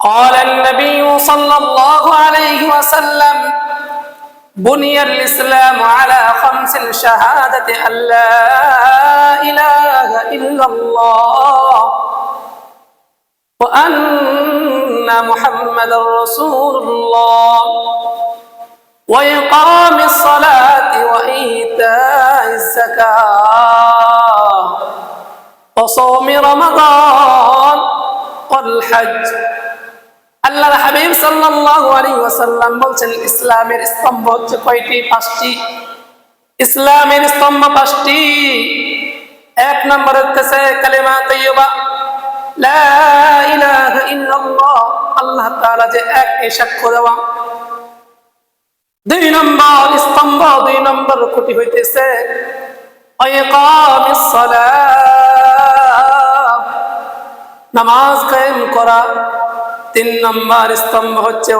قال النبي صلى الله عليه وسلم بني الإسلام على خمس شهادة أن لا إله إلا الله وأن محمد رسول الله وإقام الصلاة وإيتاء الزكاة وصوم رمضان والحج. আল্লাহর হাবিব সাল্লাল্লাহু আলাইহি ওয়াসাল্লাম বলছেন, ইসলামের স্তম্ভ হচ্ছে কয়টি? পাঁচটি। ইসলামের স্তম্ভ পাঁচটি। এক নম্বর হচ্ছে কালেমা তৈয়বা লা ইলাহা ইল্লাল্লাহ। আল্লাহ তাআলা যে এক এই সাক্ষ্য দেওয়া। দুই নম্বর স্তম্ভ, দুই নম্বর খুঁটি হইতেছে ইকামিস সালাহ নামাজ কায়েম করা। তিন নম্বর স্তম্ভ হচ্ছে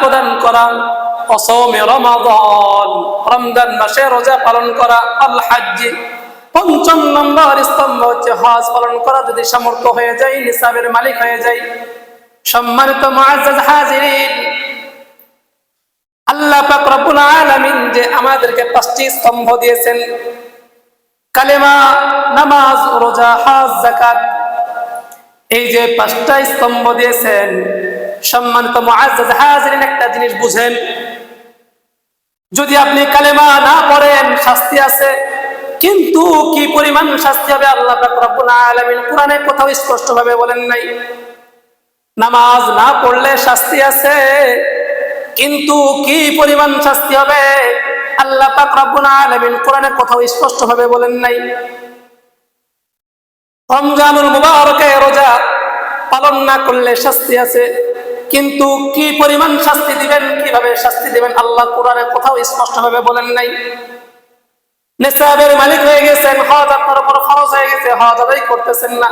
প্রদান করা, অসমে রমাদান, রমজান মাসে রোজা পালন করা, আল পঞ্চম নম্বর স্তম্ভ হচ্ছে হজ পালন করা, যদি সামর্থ্য হয়ে যায়, নিসাবের মালিক হয়ে যায়। সম্মানিত হাজিরিন, আল্লাহ পাক রব্বুল আলামিন যে আমাদেরকে পাঁচটি স্তম্ভ দিয়েছেন। কালেমা, নামাজ, রোজা, হাজ জাকাত এই যে পাঁচটা স্তম্ভ দিয়েছেন, সম্মানিত হাজিরিন, একটা জিনিস বুঝেন। যদি আপনি কালেমা না পড়েন, শাস্তি আছে। কিন্তু কি পরিমাণ শাস্তি হবে আল্লাহ আলামিন কোরআনে কোথাও স্পষ্ট ভাবে বলেন নাই। নামাজ না পড়লে শাস্তি আছে, কিন্তু কি পরিমাণ শাস্তি হবে? আল্লাহ পাক রব্বুল আলামিন কোরআনে কোথাও স্পষ্ট ভাবে বলেন নাই। রমজানুল মুবারকে রোজা পালন না করলে শাস্তি আছে, কিন্তু কি পরিমাণ শাস্তি দিবেন, কীভাবে শাস্তি দিবেন আল্লাহ কোরআনে কোথাও স্পষ্ট ভাবে বলেন নাই। নিসাবের মালিক হয়ে গেছেন, হজ আপনার উপর ফরজ হয়ে গেছে, হজ আদায় করতেছেন না।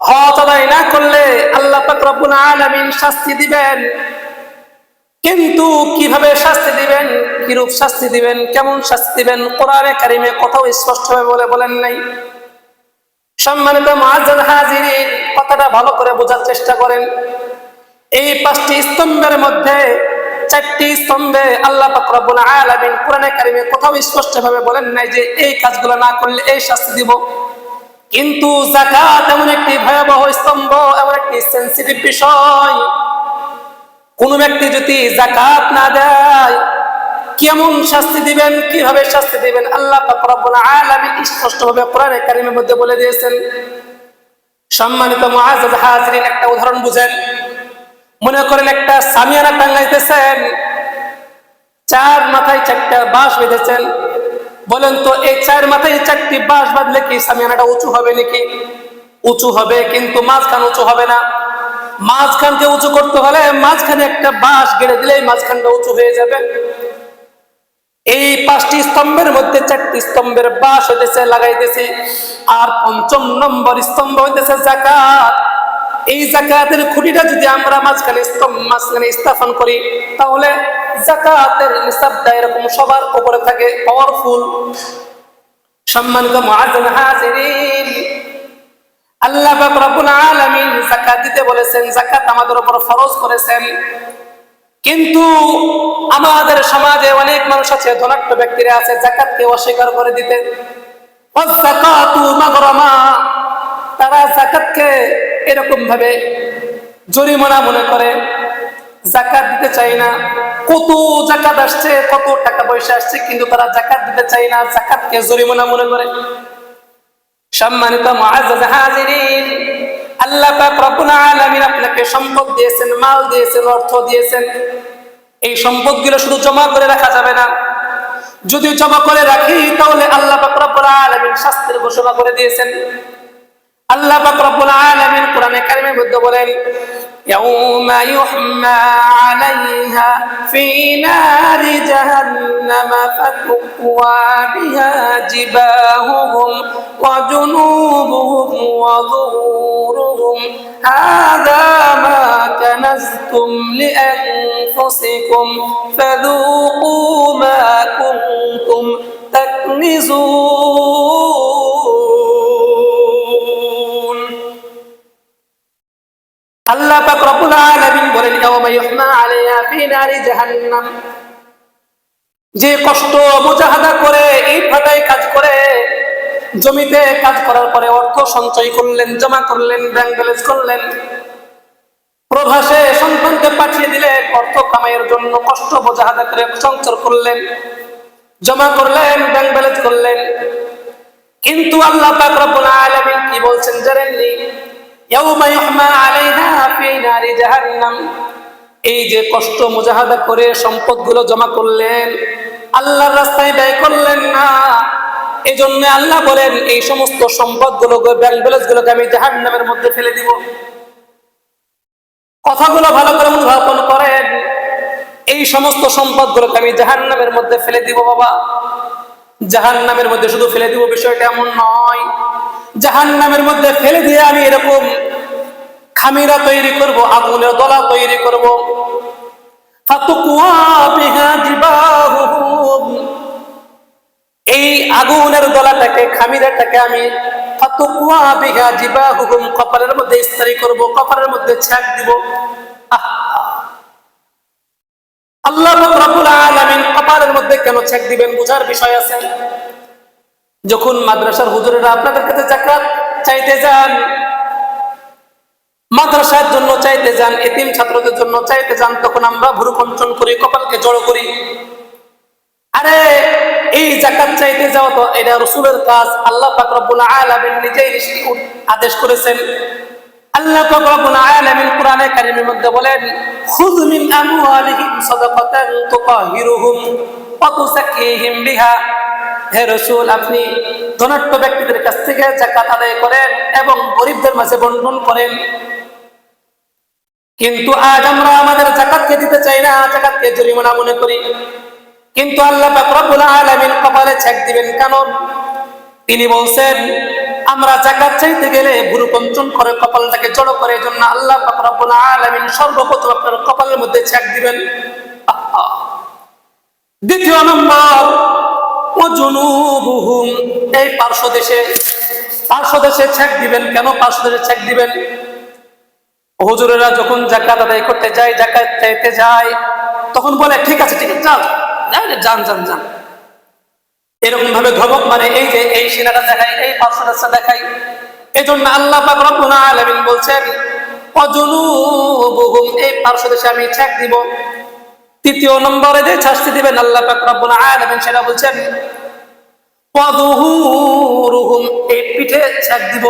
হজ আদায় না করলে আল্লাহ পাক রব্বুল আলামিন শাস্তি দিবেন। কিন্তু কীভাবে শাস্তি দিবেন? কিরূপ শাস্তি দিবেন? কেমন শাস্তি দিবেন? কোরআনে কারিমে কোথাও স্পষ্টভাবে বলে বলেন নাই। সম্মানিত মহাজাদ হাজিরিন, কথাটা ভালো করে বোঝার চেষ্টা করেন। এই পাঁচটি স্তম্ভের মধ্যে চারটি স্তম্ভে আল্লাহ পাক রব্বুল আলামিন কোরআনে কারিমে কোথাও স্পষ্টভাবে বলেন নাই যে এই কাজগুলো না করলে এই শাস্তি দিব। কিন্তু জাকাত এমন একটি ভয়াবহ স্তম্ভ, এমন একটি সেন্সিটিভ বিষয় কোন ব্যক্তি যদি জাকাত না দেয়, কেমন শাস্তি দিবেন? কীভাবে শাস্তি দিবেন? আল্লাহ আলামিন স্পষ্টভাবে কোরআনে কারিমের মধ্যে বলে দিয়েছেন, সম্মানিত মুআজ্জাজ হাজিরিন, একটা উদাহরণ বুঝেন। মনে করেন একটা সামিয়ানা টাঙ্গাইতেছেন, চার মাথায় চারটা বাঁশ বেঁধেছেন। বলেন তো, এই চার মাথায় চারটি বাঁশ বাঁধলে কি সামিয়ানাটা উঁচু হবে নাকি? উঁচু হবে, কিন্তু মাঝখান উঁচু হবে না। মাঝখানকে উঁচু করতে হলে মাঝখানে একটা বাঁশ গেড়ে দিলেই মাঝখানটা উঁচু হয়ে যাবে। এই পাঁচটি স্তম্ভের মধ্যে চারটি স্তম্ভের বাঁশ হইতেছে, লাগাইতেছি। আর পঞ্চম নম্বর স্তম্ভ হইতেছে জাকাত এই জাকাতের খুঁটিটা যদি আমরা মাঝখানে স্তম্ভ, মাঝখানে স্থাপন করি, তাহলে জাকাতের নিসাবটা এরকম সবার উপরে থাকে পাওয়ারফুল সম্মানিত মুআজ্জান হাজিরিন। আল্লাহ পাক রব্বুল আলামিন যাকাত দিতে বলেছেন, যাকাত আমাদের উপর ফরজ করেছেন। কিন্তু আমাদের সমাজে অনেক মানুষ আছে, ধনাঢ্য ব্যক্তিরা আছে, যাকাতকে অস্বীকার করে দিতে। তারা যাকাতকে এরকম ভাবে জরিমানা মনে করে। জাকাত দিতে চায় না। কত জাকাত আসছে, কত টাকা পয়সা আসছে, কিন্তু তারা জাকাত দিতে চায় না জাকাতকে জরিমানা মনে করে। সম্মানিত মহাজাহাজিন আল্লাহ পাক রব্বুল আলামিন আপনাকে সম্পদ দিয়েছেন, মাল দিয়েছেন, অর্থ দিয়েছেন। এই সম্পদগুলো শুধু জমা করে রাখা যাবে না। যদি জমা করে রাখি, তাহলে আল্লাহ পাক রব্বুল আলামিন শাস্তির করে দিয়েছেন। আল্লাহ পাক রব্বুল আলামিন কোরআনে কারিমের মধ্যে বলেন, ইয়াউমা ইউহমা আলাইহা ফি وجنوبهم وظهورهم هذا ما كنزتم لأنفسكم فذوقوا ما كنتم تكنزون الله পাক রব্বুল আলামিন বলেন ইয়াওমা ইউহমা আলাইহা ফি নারি জাহান্নাম যে কষ্ট মুজাহাদা করে এই ফাটায় কাজ করে জমিতে কাজ করার পরে অর্থ সঞ্চয় করলেন, জমা করলেন ব্যাংক ব্যালেন্স করলেন। প্রভাসে সন্তানকে পাঠিয়ে দিলেন অর্থ কামাইয়ের জন্য কষ্ট মুজাহাদা করে সঞ্চয় করলেন, জমা করলেন ব্যাংক ব্যালেন্স করলেন। কিন্তু আল্লাহ পাক রব্বুল আলামিন কি বলছেন জানেননি? ইয়াউমা ইউহমা আলাইহা ফি নারি জাহান্নাম। এই যে কষ্ট মুজাহাদা করে সম্পদগুলো জমা করলেন, আল্লাহর রাস্তায় ব্যয় করলেন না। এই জন্য আল্লাহ বলেন, এই সমস্ত সম্পদগুলো ব্যাংক ব্যালেন্স গুলোকে আমি জাহান্নামের মধ্যে ফেলে দিব। কথাগুলো ভালো করে অনুধাবন করেন। এই সমস্ত সম্পদগুলোকে আমি জাহান্নামের মধ্যে ফেলে দিব, বাবা। জাহান নামের মধ্যে শুধু ফেলে দিব বিষয়টা এমন নয়। জাহান নামের মধ্যে ফেলে দিয়ে আমি এরকম খামিরা তৈরি করব, আগুনের দলা তৈরি করব। ফাতুকুয়া বিহা। এই আগুনের দলাটাকে খামিরাটাকে আমি কপালের মধ্যে ইস্তারি করব, কপালের মধ্যে ছাক দিব। আল্লাহ কপালের মধ্যে কেন চেক দিবেন বুঝার বিষয় আছে। যখন মাদ্রাসার হুজুরেরা আপনাদের কাছে চাইতে যান, মাদ্রাসার জন্য চাইতে যান ছাত্রদের জন্য চাইতে যান, তখন আমরা ভুরু কঞ্চন করি, কপালকে জড়ো করি। আরে, এই জাকাত চাইতে যাওয়া তো, এটা রসুলের কাজ। আল্লাহ পাক রব্বুল আলামিন নিজেই আদেশ করেছেন। আল্লাহ পাক রব্বুল আলামিন কোরআনে কারীমের মধ্যে বলেন, খুয মিন আমওয়ালিহিম সাদাকাতান তুতাহিরুহুম ওয়া তুযাক্কিহিম বিহা। হে রাসূল, আপনি ধনাঢ্য ব্যক্তিদের কাছ থেকে যাকাত আদায় করেন এবং গরিবদের মাঝে বন্টন করেন। কিন্তু আজ আমরা আমাদের জাকাতকে দিতে চাই না, জাকাতকে জরিমানা মনে করি। কিন্তু আল্লাহ রব্বুল আলামিন কপালে ছেক দিবেন কেন? তিনি বলছেন, আমরা জাকাত চাইতে গেলে ভুরু কঞ্চন করে, কপালটাকে জড়ো করে জন্য আল্লাহ রব্বুল আলামিন সর্বপ্রথম আপনার কপালের মধ্যে ছেক দিবেন। দ্বিতীয় নম্বর ওজুনুবুহুম এই পার্শ্ব দেশে পার্শ্ব দেশে ছেক দিবেন কেন? পার্শ্ব দেশে ছেক দিবেন। হুজুরেরা যখন জাকাত আদায় করতে যায়, জাকাত চাইতে যায়, তখন বলে, ঠিক আছে ঠিক আছে যান যান যান এরকম ভাবে ধমক মানে এই যে এই সিনাটা দেখাই, এই পাঁচশোটা দেখাই। এই জন্য আল্লাহ পাক রব্বুল আলামিন বলছেন অজনুবুহুম এই পার্শ্ব দেশে আমি ছেক দিব। তৃতীয় নম্বরে যে শাস্তি দিবেন আল্লাহ পাক রব্বুল আলামিন, সেটা বলছেন ওয়াদুহুরুহুম এই পিঠে ছেক দিব।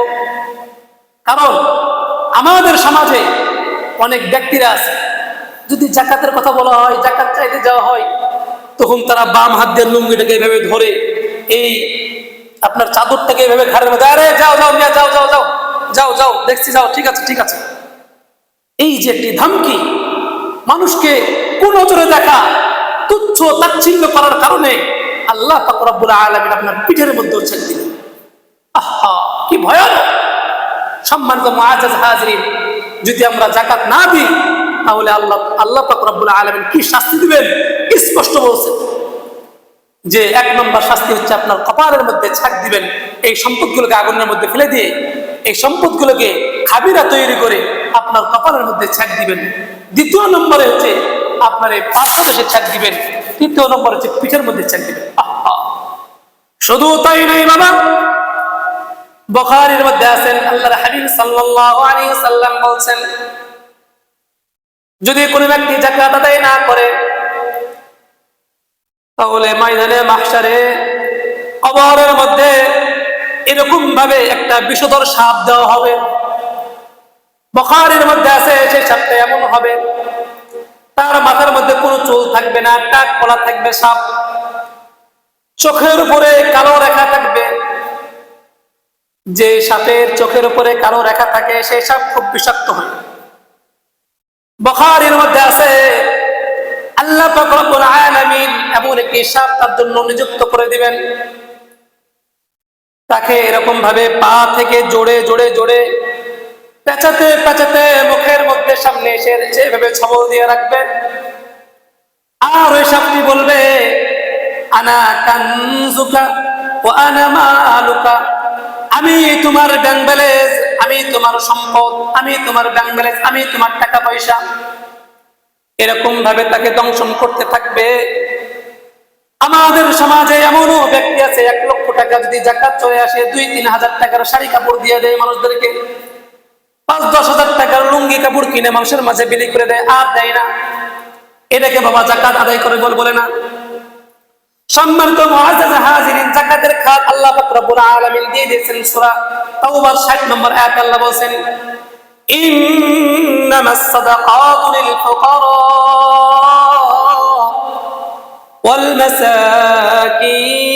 কারণ আমাদের সমাজে অনেক ব্যক্তিরা আছে, যদি জাকাতের কথা বলা হয়, জাকাত চাইতে যাওয়া হয় তখন তারা বাম হাত দিয়ে লুঙ্গিটাকে এভাবে ধরে এই আপনার চাদরটাকে এভাবে ঘাড়ের মধ্যে, আরে, যাও যাও, মিয়া, যাও যাও যাও যাও যাও, দেখছি, যাও, ঠিক আছে ঠিক আছে। এই যে একটি ধামকি, মানুষকে কোন নজরে দেখা, তুচ্ছ তাচ্ছিল্য করার কারণে আল্লাহ পাক রব্বুল আলামিন আপনার পিঠের মধ্যে ছেড়ে দিলেন। আহা, কি ভয়ানক! সম্মানিত মুআজ্জাজ হাজরিন, যদি আমরা জাকাত না দিই তাহলে আল্লাহ আল্লাহ রব্বুল আলামিন কি শাস্তি দিবেন? স্পষ্ট বলছেন যে এক নম্বর শাস্তি হচ্ছে আপনার কপালের মধ্যে ছাক দিবেন, এই সম্পদগুলোকে আগুনের মধ্যে ফেলে দিয়ে, এই সম্পদগুলোকে খাবিরা তৈরি করে আপনার কপালের মধ্যে ছাক দিবেন। দ্বিতীয় নম্বরে হচ্ছে আপনার এই পাঁচশো দেশে ছাক দিবেন, তৃতীয় নম্বর হচ্ছে পিঠের মধ্যে ছাক দিবেন। শুধু তাই নাই বাবা। বখারির মধ্যে আছেন আল্লাহ হাবিব সাল্লাল্লাহু আলাইহি সাল্লাম বলছেন যদি কোনো ব্যক্তি জাকাত আদায় না করে, তাহলে ময়দানে, মাহশারে, কবরের মধ্যে এরকম ভাবে একটা বিষধর সাপ দেওয়া হবে। বখারের মধ্যে আছে, সেই সাপটা এমন হবে, তার মাথার মধ্যে কোনো চুল থাকবে না, টাক কলা থাকবে, সাপ চোখের উপরে কালো রেখা থাকবে। যে সাপের চোখের উপরে কালো রেখা থাকে, সেই সাপ খুব বিষাক্ত হয়। বখারের মধ্যে আছে, আল্লাহ রব্বুল আলামিন এমন একটি সাপ তার জন্য নিযুক্ত করে দিবেন। তাকে এরকম ভাবে পা থেকে জোড়ে জোড়ে জোড়ে পেঁচাতে পেঁচাতে মুখের মধ্যে সামনে এসে যেভাবে ছবল দিয়ে রাখবে আর ওই সাপটি বলবে, আনা কানজুকা ও আনা মালুকা। আমি তোমার ব্যাংক ব্যালেন্স আমি তোমার সম্পদ, আমি তোমার ব্যাংক ব্যালেন্স আমি তোমার টাকা পয়সা। এরকম ভাবে তাকে দংশন করতে থাকবে। আমাদের সমাজে এমনও ব্যক্তি আছে, এক লক্ষ টাকা যদি জাকাত চলে আসে, দুই তিন হাজার টাকার শাড়ি কাপড় দিয়ে দেয় মানুষদেরকে। পাঁচ, দশ হাজার টাকার লুঙ্গি কাপড় কিনে মানুষের মাঝে বিলি করে দেয়, আর দেয় না। এটাকে বাবা জাকাত আদায় করে বল, বলে না। সম্মানিত মুআজ্জাজ হাজিরিন যাকাতের খাত আল্লাহ পাক রব্বুল আলামিন দিয়ে দিয়েছেন সূরা তাওবার 60 নম্বর আয়াত আল্লাহ বলেন ইন্নামাস সাদাকাতু লিল ফুকারা ওয়াল মাসাকিন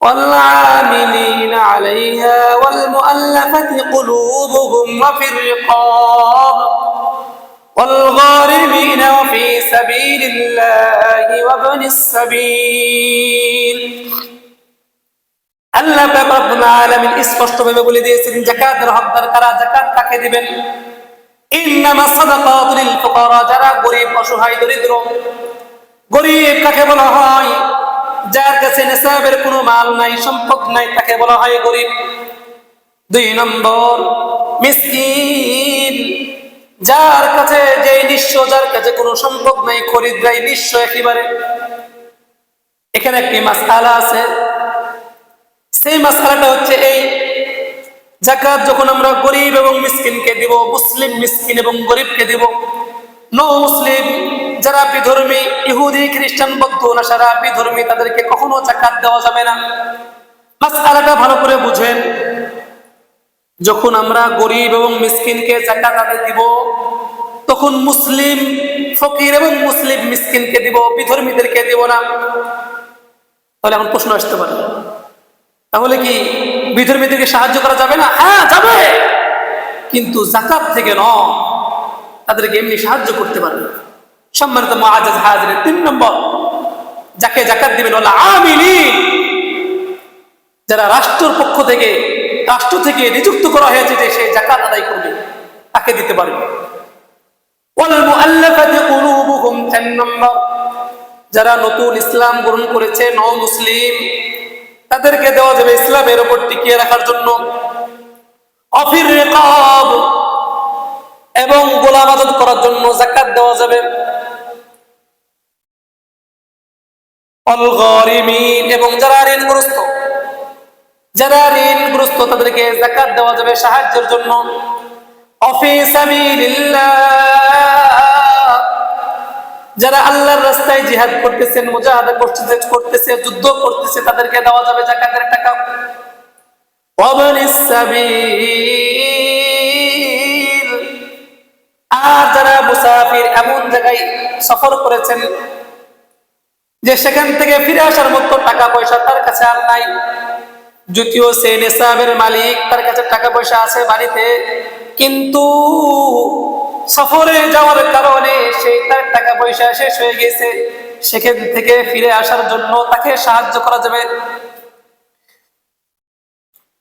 والعاملين عليها والمؤلفة قلوبهم وفي الرقاب والغارمين وفي سبيل الله وابن السبيل আল্লাহ পাক রব্বুল আলামিন স্পষ্টভাবে বলে দিয়েছেন যাকাতের হকদার কারা যাকাত কাকে দিবেন ইন্নামা সাদাকাতু লিল ফুকারা যারা গরীব অসহায় দরিদ্র গরীব কাকে বলা হয় যার কাছে নেশাবের কোনো মাল নাই সম্পদ নাই তাকে বলা হয় গরীব দুই নম্বর মিসকিন যার কাছে যে নিঃস্ব যার কাছে কোনো সম্পদ নাই খরিদ নাই নিঃস্ব একেবারে এখানে একটি মাসালা আছে। সেই মাসালাটা হচ্ছে এই জাকাত যখন আমরা গরিব এবং মিসকিনকে দিব, মুসলিম, মিসকিন এবং গরিবকে দিব নো মুসলিম যারা বিধর্মী, ইহুদি, খ্রিস্টান, বৌদ্ধ, নাসারা, বিধর্মী, তাদেরকে কখনো জাকাত দেওয়া যাবে না। মাসালাটা ভালো করে বুঝেন। যখন আমরা গরিব এবং মিসকিনকে জাকাত আদায় দিব, তখন মুসলিম ফকির এবং মুসলিম মিসকিনকে দিব, বিধর্মীদেরকে দিব না। তাহলে এখন প্রশ্ন আসতে পারে। তাহলে কি বিধর্মীদেরকে সাহায্য করা যাবে না? হ্যাঁ যাবে! কিন্তু জাকাত থেকে ন তাদেরকে এমনি সাহায্য করতে পারবে সম্মানিত মহাজাজ হাজিরের তিন নম্বর, যাকে জাকাত দিবেন হলো আমিলিন যারা রাষ্ট্রের পক্ষ থেকে, রাষ্ট্র থেকে নিযুক্ত করা হয়েছে যে সে জাকাত আদায় করবে, তাকে দিতে পারবে। যারা নতুন ইসলাম গ্রহণ করেছে ন মুসলিম, তাদেরকে দেওয়া যাবে ইসলামের উপর টিকিয়ে রাখার জন্য। অফির রেকব এবং গোলাম আদত করার জন্য জাকাত দেওয়া যাবে। এবং যারা ঋণগ্রস্ত যারা ঋণগ্রস্ত, তাদেরকে জাকাত দেওয়া যাবে সাহায্যের জন্য। যারা আল্লাহর রাস্তায় জিহাদ করতেছেন, মুজাহাদা করতেছে করতেছে, যুদ্ধ করতেছে, তাদেরকে দেওয়া যাবে জাকাতের টাকা। আর যারা মুসাফির এমন জায়গায় সফর করেছেন, যে সেখান থেকে ফিরে আসার মতো টাকা পয়সা তার কাছে আর নাই। যদিও সে নেশাবের মালিক, তার কাছে টাকা পয়সা আছে বাড়িতে, কিন্তু সফরে যাওয়ার কারণে সে তার টাকা পয়সা শেষ হয়ে গেছে। সেখান থেকে ফিরে আসার জন্য তাকে সাহায্য করা যাবে।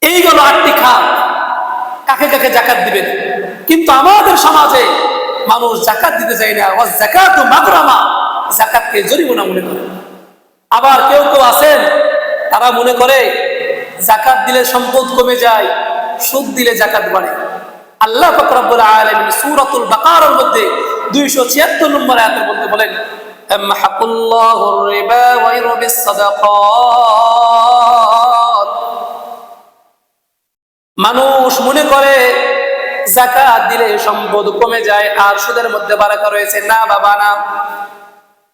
এই গেল আটটি খাত। কাকে কাকে জাকাত দিবেন? কিন্তু আমাদের সমাজে মানুষ জাকাত দিতে চায় না। ও জাকাত মাগরামা। জাকাতকে জরিমানা মনে করে। আবার কেউ কেউ আছেন, তারা মনে করে, জাকাত দিলে সম্পদ কমে যায়, সুদ দিলে জাকাত বাড়ে। আল্লাহ ফকরাবুল বাকারের মধ্যে দুইশো ছিয়াত্তর নম্বর আয়াতের মধ্যে বলেন মানুষ মনে করে জাকাত দিলে সম্পদ কমে যায় আর সুদের মধ্যে বারাকা রয়েছে। না, বাবা, না।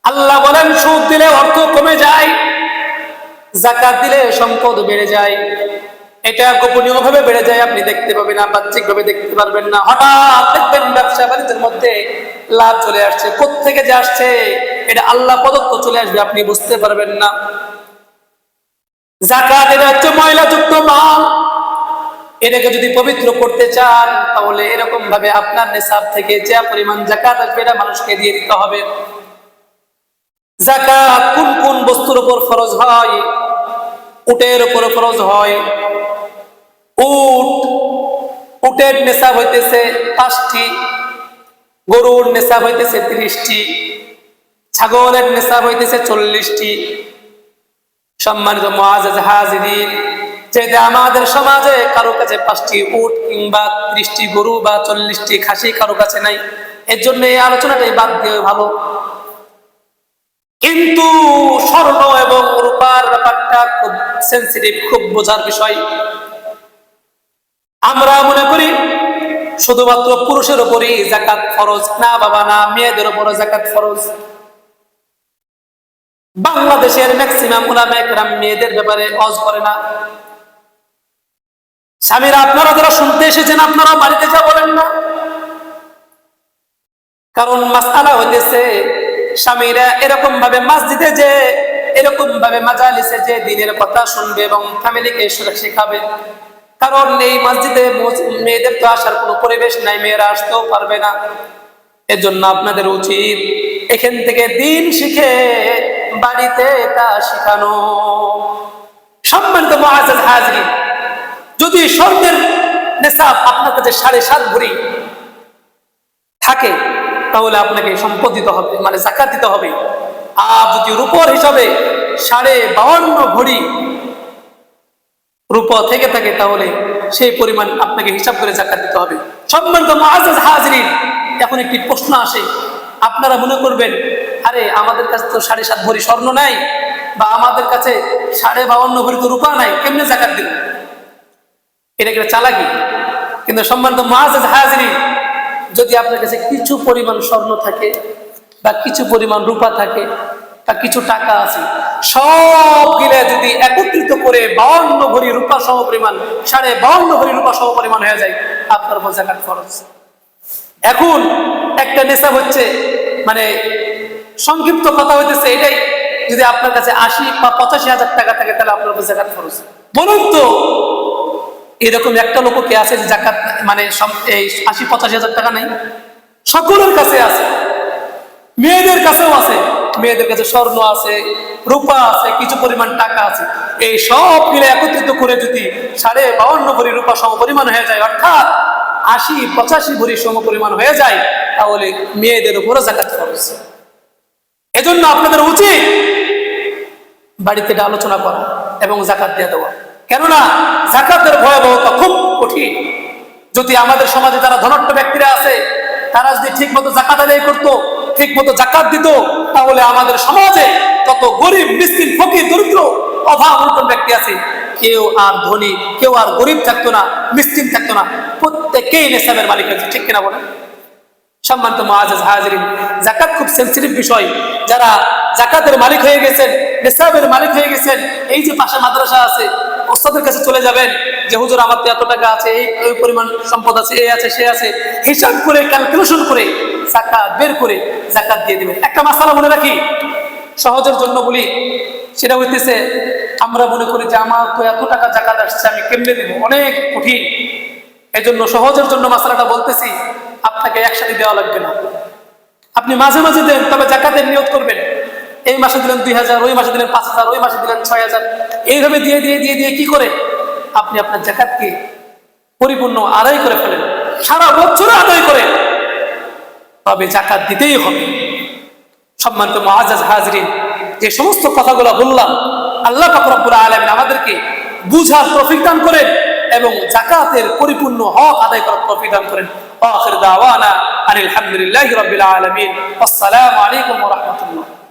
আল্লাহ বলেন, সুদ দিলে অর্থ কমে যায় জাকাত দিলে সম্পদ বেড়ে যায়। এটা গোপনীয় ভাবে বেড়ে যায়, আপনি দেখতে পাবেন না বাহ্যিক ভাবে দেখতে পারবেন না। হঠাৎ দেখবেন ব্যবসা বাণিজ্যের মধ্যে লাভ চলে আসছে থেকে যে আসছে, এটা আল্লাহ প্রদত্ত চলে আসবে, আপনি বুঝতে পারবেন না। এটা হচ্ছে ময়লাযুক্ত যদি পবিত্র করতে চান, তাহলে আপনার নেশাব থেকে যে পরিমাণ আসবে, এটা মানুষকে দিয়ে দিতে হবে। কোন কোন বস্তুর উপর হয়? উটের উপর ফরজ হয়। উট, উটের নেশাব হইতেছে পাঁচটি, গরুর নেশাব হইতেছে ত্রিশটি, ছাগলের নেশাব হইতেছে চল্লিশটি। সম্মানিত মহাজ যেটা আমাদের সমাজে কারও কাছে পাঁচটি উট কিংবা ত্রিশটি গরু বা চল্লিশটি খাসি কারও কাছে নাই, এর জন্য এই আলোচনাটাই বাদ দিয়ে ভালো। কিন্তু স্বর্ণ এবং রূপার ব্যাপারটা খুব সেন্সিটিভ খুব বোঝার বিষয়। আমরা মনে করি শুধুমাত্র পুরুষের উপরই জাকাত ফরজ, না বাবা, না মেয়েদের উপরও জাকাত ফরজ। বাংলাদেশের ম্যাক্সিমাম ওলামা একরাম মেয়েদের ব্যাপারে অজ করে না। স্বামীরা, আপনারা যারা শুনতে এসেছেন, আপনারা বাড়িতে যা বলেন না। কারণ মাসালা হইতেছে, স্বামীরা এরকম ভাবে মসজিদে যে এরকম ভাবে মাজালিসে যে দিনের কথা শুনবে এবং ফ্যামিলিকে শেখাবে। কারণ এই মসজিদে মেয়েদের তো আসার কোনো পরিবেশ নাই, মেয়েরা আসতেও পারবে না। এজন্য আপনাদের উচিত এখান থেকে দিন শিখে বাড়িতে তা শেখানো। সম্মানিত মহাজাজ হাজরি, যদি স্বর্ণের নেশাব আপনার কাছে সাড়ে সাত ভরি থাকে, তাহলে আপনাকে সম্পদ দিতে হবে মানে জাকাত দিতে হবে। আর যদি রূপর হিসাবে সাড়ে বাউন্ন ভরি রূপ থেকে থাকে, তাহলে সেই পরিমাণ আপনাকে হিসাব করে জাকাত দিতে হবে। সম্মানিত মুআজ্জাজ হাজরিন, এখন একটি প্রশ্ন আসে। আপনারা মনে করবেন, আরে আমাদের কাছে তো সাড়ে সাত ভরি স্বর্ণ নাই, বা আমাদের কাছে সাড়ে বাউন্ন ভরি তো রূপা নাই, কেমনে জাকাত দিব? এটা একটা চালাকি? কিন্তু সম্মানিত মুআজ্জাজ হাজরিন, যদি আপনার কাছে কিছু পরিমাণ স্বর্ণ থাকে, বা কিছু পরিমাণ রূপা থাকে, বা কিছু টাকা আছে সব গিলে যদি একত্রিত করে বাউন্ন ভরি রূপা সম পরিমাণ সাড়ে বাউন্ন ভরি রূপা সম পরিমাণ হয়ে যায়, আপনার উপর জাকাত খরচ এখন একটা নেশাব হচ্ছে মানে সংক্ষিপ্ত কথা হইতেছে এটাই, যদি আপনার কাছে আশি বা পঁচাশি হাজার টাকা থাকে, তাহলে আপনার উপর জাকাত খরচ বলুন তো, এরকম একটা লোক কে আছে যে জাকাত মানে এই আশি পঁচাশি হাজার টাকা নাই? সকলের কাছে আছে, মেয়েদের কাছেও আছে মেয়েদের কাছে স্বর্ণ আছে, রূপা আছে, কিছু পরিমাণ টাকা আছে। এই সব মিলে একত্রিত করে যদি সাড়ে বাউন্ন ভরি রূপা সম পরিমাণ হয়ে যায়, অর্থাৎ আশি, পঁচাশি ভরি সম পরিমাণ হয়ে যায়, তাহলে মেয়েদের উপরও জাকাত খরচ এজন্য আপনাদের উচিত বাড়িতে এটা আলোচনা করা এবং জাকাত দিয়ে দেওয়া। কেননা জাকাতের ভয়াবহতা খুব কঠিন। যদি আমাদের সমাজে যারা ধনাঢ্য ব্যক্তিরা আছে, তারা যদি ঠিক মতো জাকাত আদায় করতো ঠিক মতো জাকাত দিত, তাহলে আমাদের সমাজে যত গরিব, মিসকিন, ফকির, দরিদ্র অভাব অনটন ব্যক্তি আছে, কেউ আর ধনী, কেউ আর গরিব থাকতো না, মিসকিন থাকতো না। প্রত্যেকেই নেশাবের মালিক হয়েছে, ঠিক কিনা বলেন? সম্মানিত মুআজ্জাজ, হাজিরিন, জাকাত খুব সেন্সিটিভ বিষয়। যারা জাকাতের মালিক হয়ে গেছেন নিসাবের মালিক হয়ে গেছেন, এই যে পাশে মাদ্রাসা আছে ওস্তাদের কাছে চলে যাবেন যে, হুজুর, আমার তো এত টাকা আছে, এই, ওই পরিমাণ সম্পদ আছে, এই আছে, সে আছে। হিসাব করে ক্যালকুলেশন করে, জাকাত বের করে জাকাত দিয়ে দিবেন। একটা মাসালা মনে রাখি, সহজের জন্য বলি, সেটা হইতেছে, আমরা মনে করি যে, আমার তো এত টাকা জাকাত আসছে, আমি কেমনে দিব? অনেক কঠিন। এই জন্য সহজের জন্য মশলাটা বলতেছি, আপনাকে একসাথে দেওয়া লাগবে না। আপনি মাঝে মাঝে দেন, তবে জাকাতের নিয়োগ করবেন। এই মাসে দিলেন দুই হাজার, ওই মাসে দিলেন পাঁচ হাজার, ওই মাসে দিলেন ছয় হাজার। এইভাবে দিয়ে দিয়ে দিয়ে দিয়ে কি করে? আপনি আপনার জাকাতকে পরিপূর্ণ আদায় করে ফেলেন। সারা বছর আদায় করে তবে জাকাত দিতেই হবে। সম্মানিত মহাজাজ হাজরিন, যে সমস্ত কথাগুলো বললাম, আল্লাহ ফাকরাবুল আলমিন আমাদেরকে বুঝার তৌফিক দান করেন এবং জাকাতের পরিপূর্ণ হক আদায় করার তৌফিক দান করেন। আখির দাওয়ানা আনিল রাব্বিল আলামিন। আসসালামু আলাইকুম ওয়া রাহমাতুল্লাহ।